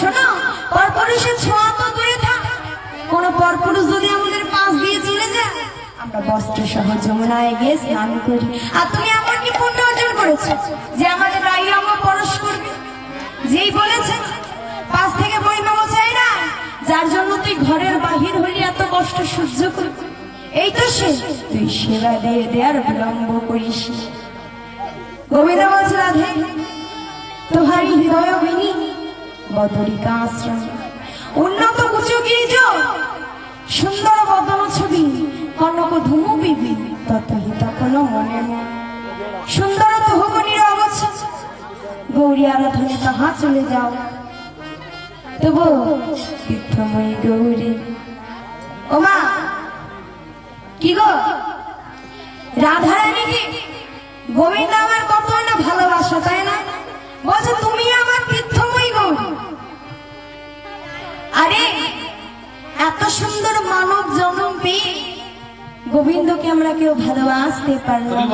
শোনো পরপুরুষের ছোঁয়া তো দূরে থাক। কোন পরপুরুষ যদি আমাদের পাশ দিয়ে চলে যায়, আমরা বস্ত্র সহ যমুনায় গিয়ে স্নান করি। আর তুমি এমন কি পুণ্য অর্জন করেছ যে আমাদের রাই অঙ্গ পরশ করবে? যেই বলেছে, পাশ থেকে বইমামা চাই না যার জন্য তুই ঘরের বাহির হলি এত কষ্ট সহ্য করবি এই তো সে, তুই সেবা দিয়ে দেয়ার বিলম্ব করিস। গোবিন্দ বলছে, রাধে তোহারি হৃদয় বিনি বদরিকা আশ্রম উন্নত কুচু গিরিজ, সুন্দর বদন ছবি কনক ধুমু বিবি তত হিত কোন মনে সুন্দর তোহমনির অবস্থা গৌরী আরাধনে তাহা চলে যাও। তবু তীর্থময়ী গৌরী, ও মা, কি গো? রাধারানীকে গোবিন্দ আমার আরে এত সুন্দর মানব জন্ম পেয়ে গোবিন্দকে আমরা কেউ ভালোবাসতে পারলাম